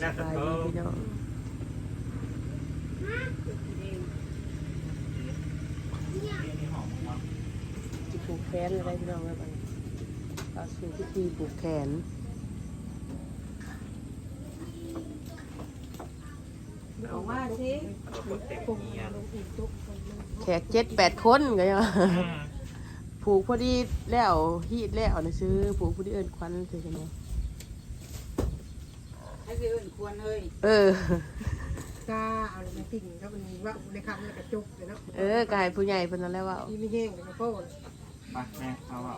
แล้วสแต่บายเขาดีพี่น้องจะผูกแขนอะไรพี่น้องครับเอาสู่พิธีผูกแขนออกมาสิเอาคนเต็มเงียบแขกเจ็ดแปดคนก็ยังว่าอืมผูกพอดีแล้วฮีดแล้วนะซื้อผูกพอดีเอิญควันคือกันเนี่ย ให้พี่อื่นควรเฮ้ยเออกล้าเอาเลยมาติ่งถ้ามันว่าในคำมันกระจุกเลยเนาะเออกายผู้ใหญ่เป็นนั่นแหล้วว่าอีไม่แห้งเลยนะพ่อไปแม่เอาเอา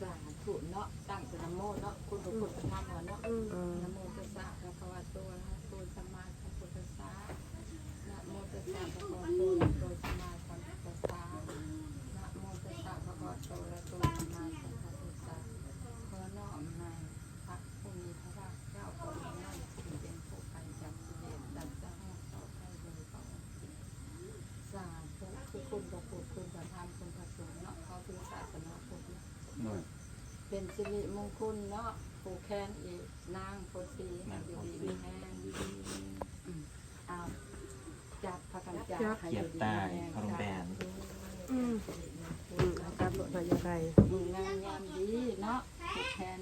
สาธุเนาะตั้งสนโมเนาะคุณพระพุทธธรรมเนาะอืมนะโมตัสสะภะคะวะโตอะระหะโตสัมมาสัมพุทธัสสะนะโมตัสสะภะคะวะโตอะระหะโตสัมมาสัมพุทธัสสะนะโมตัสสะภะคะวะโตอะระหะโตสัมมาสัมพุทธัสสะขอน้อมในพระผู้มีพระภาคเจ้าองค์นั้นที่เป็นผู้ไปจากสิเดชดับจะให้ต่อไปโดยพระองค์ สาธุ คือคุณพระพุทธคุณพระธรรมคุณพระสงเนาะเขาคือศาสนาพุทธเนาะหน่อยเป็นสิริมงคลเนาะผูกแขนอีกนางโพสีให้อยู่ดีมีแห้งอืมเอาจับพระกันจับให้อยู่ดีมีแห้งอืมอืมเอากลับรถมาย่างไรมึงงามยามดีเนาะผูกแขน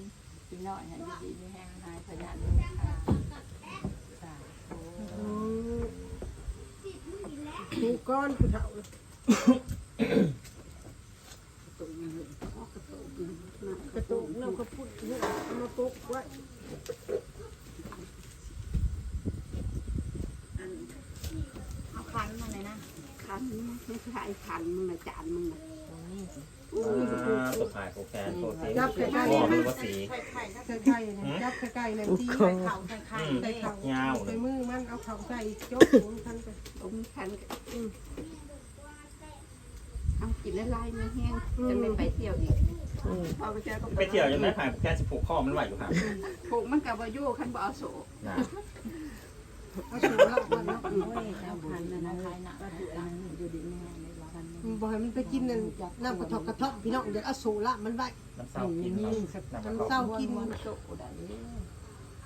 พี่น้อยให้อยู่ดีมีแห้งนายพญานุค่ะสาธุ อืมผูกก้อนผู้เฒ่า กระตุกเราก็พูดเนี่ยเอามาปุกไว้เอาคันมาเลยนะขันไม่ใช่ขันมึงนะจานมึงนะอ่าตัวขายโปรแกรมโปรตีนข้อมือว่าสีใกล้ๆเนี่ยจับใกล้ๆเนี่ยที่ใส่เข่าใส่ไข่ใส่เข่าเงาเลใส่มือมันเอาเข่าใส่โจ๊กหมุนคันไปผมขันอืมเอา กินละลายไม่แห้งจะไม่ไปเที่ยวอีกอืมพอไปเจอก็ไปเที่ยวยังไม่ผ่านโปรแกรมสิบผูกข้อมันไหวอยู่ครับผูกมันกับวายุขันบ่เอาโสนะเอาสูงละมันเนาะโอ้ยเอาคันนะนะคลายหนักอยู่ดีมีแห้งในวันนี้บ่ให้มันไปกินนั่นน้ำกระทอกกระทอกพี่น้องเดี๋ยวเอาสูละมันไว้น้ำเศร้ากินเนาะน้ำมันกระเศร้าเทาะกินมันโตได้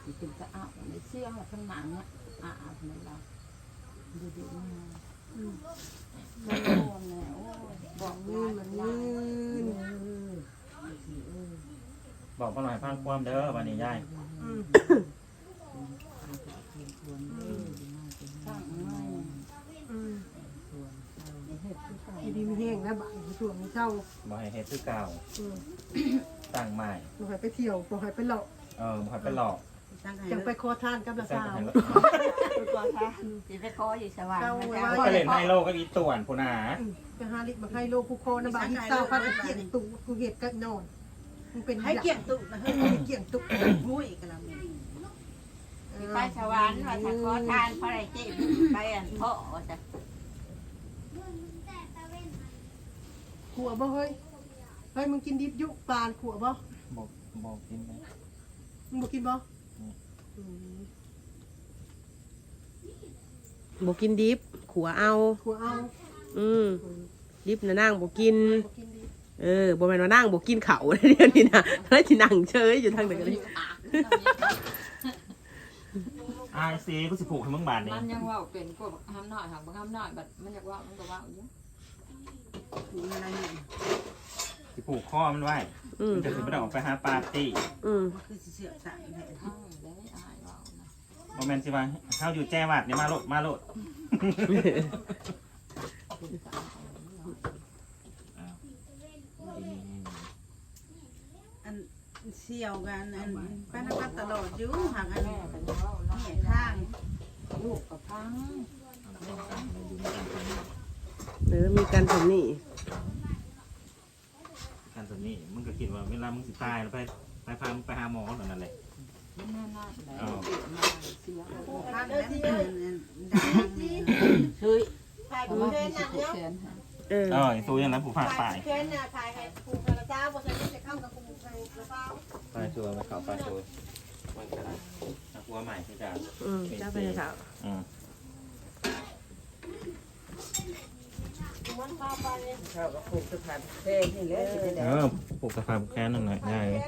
สิเป็นตะอาในเสี่ยงข้างหนังเนี่ยอาอาบในเราดูดีมากมันโดนแล้วบอก มื มื อ อ มั มัน น ยื ยืน น บอกพ่อหน่อยพังความเด้อวันนี้ยายอืมอืมเห็ดที่ใส่อีดีมีแห้งนะบ่ายช่วงเช้าบอกให้เฮ็ดคือเก่าอืมตั้งใหม่บ่ให้ไปเที่ยวบ่ให้ไปหลอกเออบอกให้ไปหลอกจังไปขอทานกับละสางสาวตัวค่ะสิไปคออยู่สวรรค์ก็เล่นไฮโลก็อีต่วนพูนาไปหาลิมาให้โลกูคอนะบ่ายอีสาพัดเกียงตุกูเห็ดก็นอน มึงเป็นให้เกี่ยงตุกนะเฮ้ยเกี่ยงตุมุ้ยกันแล้วเนี่ยไปสวรรค์ว่าถ้าขอทานเพราะอะไรเจ๊ไปอันพ่อจะขัวบ่เฮ้ยเฮ้ยมึงกินดิบยุปานขัวบ่บอกบอกกินไหมมึงบ่กินบ่บกินดิบขัวเอาขัวเอา อืมดิบนะนั่งบกินบ่กินดิบ เออบ่แม่นว่านั่งบกินเขาเดี๋ยวนี้นะแล้วที่นั่งเฉยอยู่ทางไหนกันเลยอายซีกูสิผูกให้มึงบาทนี่มันยังว่าเป็นพวกห้ามหน่อยหางบางห้ามหน่อยแบบมันอยากว่ามันก็ว่าอยู่อะไรเนี่ยสิผูกข้อมันไว้อืมมันจะสิไปออกไปหาปาร์ตี้อืมคือเสียบสายแหละทั้งได้อายว่านะโมเมนต์สิว่าเฮาอยู่แจ้วัดนี่มาโลดมาโลด อัน เสี่ยวกันอันป้านักกันตลอดอยู่ห่างอันแม่นี้เป็นว่าเราเนี่ยข้างลูกกับพังเออมีการทำนี่กันตัวนี้มึงก็คิดว่าเวลามึงสิตายแล้วไปไปพามึงไปหาหมอหน่อยนั่นแหละมันน่าหน้าได้เสียข้างนั้นดังนี่เฮ้ยถ่ายเพราะกูว่าเล่นสิน่ะผูกเดี๋ยวแขนให้เออเออสู้อย่างนั้นผูกผ่าตาย ชัวร์มาเขอปลาชัวร์มันกะไรนักวัวใหม่ที่จะอืมเจ้าเป็นสาวอืมข้าวก็ปลูกสะพานแค่นี่แหละสิเป็นเลยกอปลูกกระเพราแค่นั้นแหน่อยง่ายเลย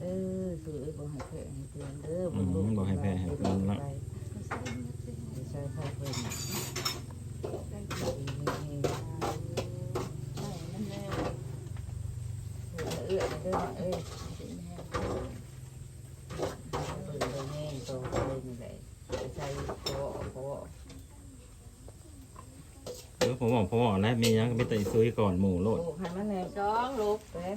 เออคือไอ้บ่ให้แพ้ให้เตือนเด้ออืมบอกให้แพ้ให้เพื่อนละใช้พ่อเพิ่น เอื้อเด้อเอ้ยสิแม่เบิ่งได้แน่โตเลยนี่แหละใส่โตโตเออผมบอกผมบอกแล้วมียังก็ไปแต่ซื้อก่อนหมูโลดลูกให้มันแน่สองลูกเด้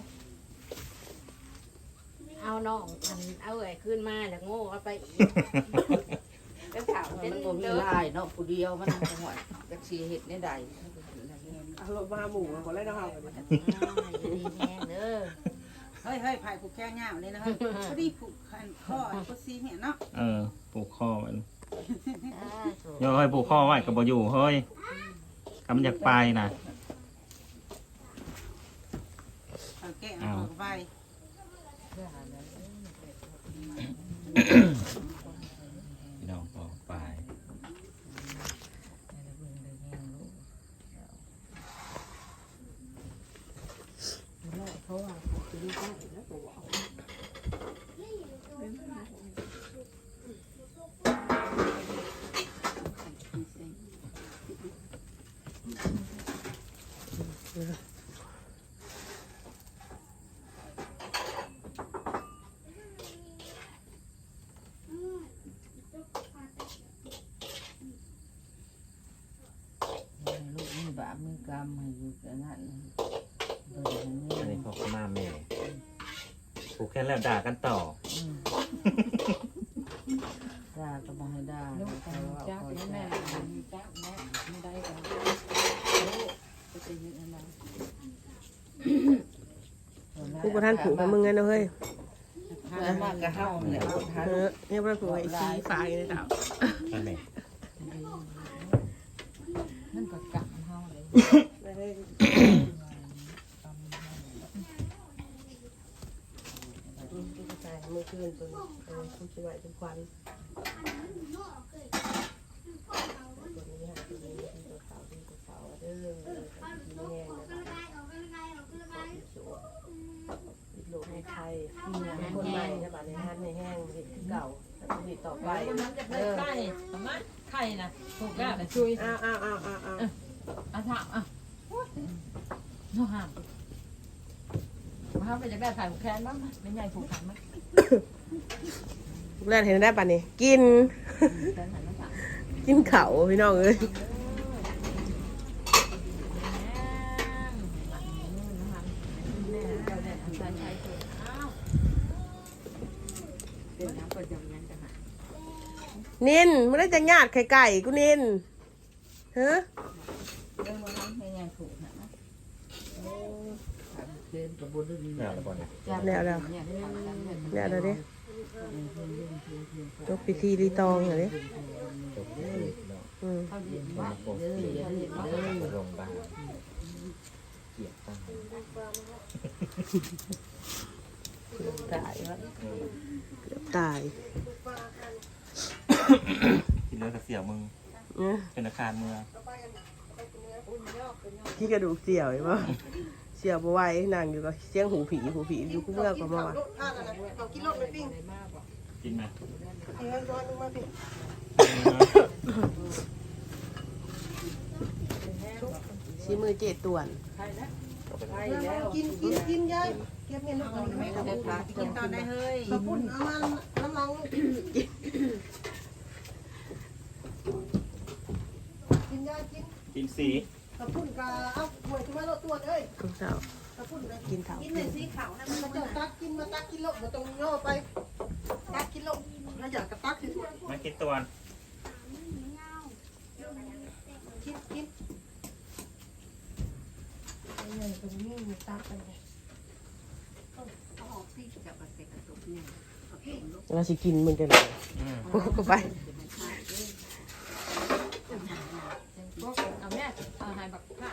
เอาน้องอันเอาไอ้ขึ้นมาแล้วโง่เอาไปอีกก็ถามมัเป็นนบ่มีเด้อลายเนาะผู้เดียวมันจังหวะจักสิเฮ็ดได้ใดเอารถมาหมูมาขอไล่น้องเฮากันดีแน่เด้อ เฮ้ยเฮ้ยไผ่ผูกแค่เงาเลยนะเฮ้ยพอดีผูกขันข้อก็ซีเนี่ยเนาะเออปลูกข้อไว้อ่าถูกเดี๋ยวเฮ้ยปลูกข้อไว้ก็บ่อยู่เฮ้ยคำอยากไปนะเอาแกะเอาไป พี่น้องต่อไป เขาว่าเขาจะดูได้แล้วตัวบอก ลูกมีบาปมีกรรมให้อยู่แต่นั้นเบิ่ง อัน ให้ นี้ นี่ พ่อหน้าแม่ ปลูกแค่แล้วด่ากันต่ออืมด่าก็บ่ให้ด่าลูกเขากันว่าจักเขาแม่แม่แม่จักแม่ไม่ได้กันจะเป็นยังไงกูบ่ทันผูกให้มึงไงเนาะเฮ้ยแล้วมากก็เฮาแหละบ่ทันเออเนี่ยบ่ทันผูกไอ้สีฟ้าอยู่ในดาวนั่นแหละนั่นก็กรรมเฮาเลย ได้เลยอืมกูตายเมื่อคืนจนเออคุณสิไหวจนควันตัวนี้ฮะตัวนี้เป็นตัวขาวเป็นตัวขาวเด้อมีแห้งนะครับติดโร คนไทยคนใหม่ใช่ป่ะในห้างในแห้งเห็ดคือเก่าแต่ผลิตต่อไปมันจะเป็นไข่ทำไมไข่นะถูกแล้วแต่ช่วยอ้าวอ้าวอ้าวอ้าวอ้าวอาถามอะน้องห้ามมาห้ามไปจากได้ถ่ผูกแขนบ้างไม่ใหญ่ผูกแขนมั้ยแรกเห็นได้ป่ะนี่กิน กินเขาพี่น้องเอ้ย เป็นน้ำก็ยังยังจะหา นินไม่ได้จะญาติไข่ไก่กูนินเฮ้เรื่องว่าให้ยังถูกนะเดินกับบุญดีแล้วแล้วก่อนเนี่ยแล้วแล้วเนี่ยแล้วเดี๋ยวดิยกพิธีรีตองเหรอดิจบที่สุดแล้วอืมเขาเรียนว่าเด้ออย่าเรียนเด้อโรงพยาบาลเกลียดตั้งตายว่าเออเกือบตาย กินเนื้อกระเสียวมึงเนี่ยเป็นอาคารเมืองที่กระดูกเสี่ยวเห็นปะเสี่ยวบไหว้นั่งอยู่กับเสียงหูผีหูผีอยู่คู่เมื่อก็มาว่ะกินรถไปปิ้งกินไหมเงินร้อนลงมาปิ้งชี้มือเจ็ดต่วนกินกินกินยายเก็บเงินลูกเอาไหมจะพากินตอนได้เฮ้ยขอบคุณเอามาน้ำลังกินยาย กินกินสีขอบคุณกาเอาหวยขึ้นมาโลตัวเอ้ยทุกเช้าขอบคุณเลยกินเถากินเลยสีขาวนะมาเจ้าตักกินมาตักกินโลกมาตรงโย่ไป ตักกินโลกแล้วอยากกระตักสิมากินตัวคิดคิดเงินตรงนี้มีตักไปเลยเราสิกินมึงกันเลยอืม กูไป เอาแม่เอาหายบักข้า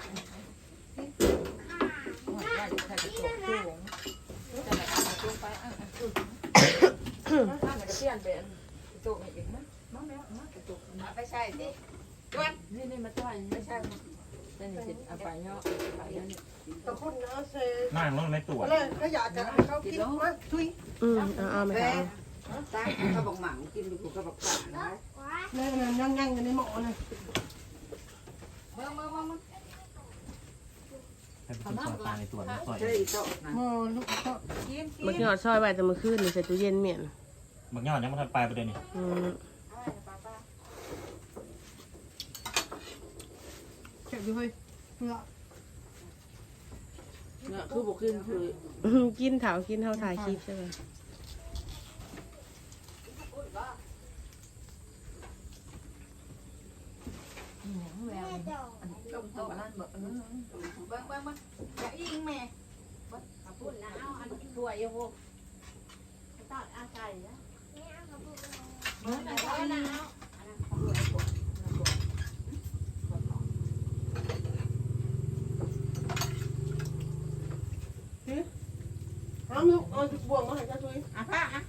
ว่าได้ใส่กระจกสูงจะไหนเอาตัวไปอะข้ามั นจะเปลี่ยนเป็นกระจกอีกมั้ยมั้งแม่มากระจกไปใช่สินี่นี่มาจ่ายไม่ใช่เส้นสิเอาไปเนาะไปเนาะตะคุณนะเซนั่งรถในตัวเลยก็อยากจะให้เขากินมาทุยอืมเอาเอาไหมคะเอาตั้งเขาบอกหมังกินดูกูก็บอกป่านะเลยนั่งนั่งนั่งอยู่ในหม้อนะเมื่อเมื่อเมื่อเมื่อให้เป็นซอยปลาในตัวมันซอยเจออีกโต๊ะนะหม้อลูกก็กินกิเมื่อนกี้หอดซอยไว้แต่เมื่อคืนนี่ใส่ตู้เย็นเมียน บางยอดยังไม่ทันไปประเด็นนี่อืมเก็บอยู่เฮ้ยเพื่อเนี่ยคือบุกินคืออืมกินเถากินเท่าถ่ายคลิปใช่ไหมแววอันต้มโตนั่นบ่เบิ้งเบิ้งเบิ้งจะอิงแม่พูดนะเอาอันถ้วยอยู่พวกตอดอาไก่นะ เอานะเอาเอาลูกเอาบวงมาให้เจ้าทุยอะป้าอะ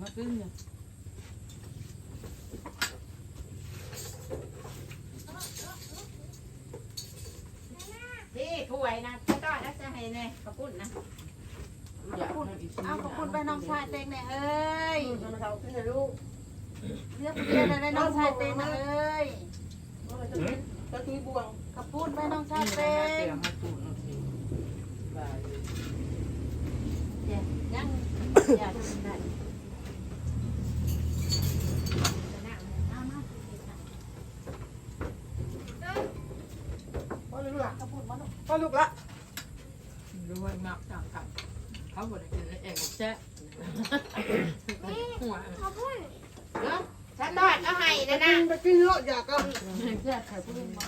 มาขึ้นเนี่ยพี่ถ้วยนะจะตอดแล้วจะให้แน่กระปุ้นนะ อยากให้อีกเอาขอบคุณไปน้องชายเต็งเนี่ยเอ้ยเท่าขึ้นนะลูกเรียกเรียกอะไรน้องชายเต็งนะเอ้ยเจ้าทุยบ่วงขอบคุณไปน้องชายเต็งยังอยากกินได้พ่อลูกละพ่อลูกละ ด้วยมากต่างกันเขาบ่ได้กิน เองแจ๊หัวฉันตอดเอาให้ไปนะกินะนไปกินเลาะอยากก็แจ๊ไข่พุ่งมา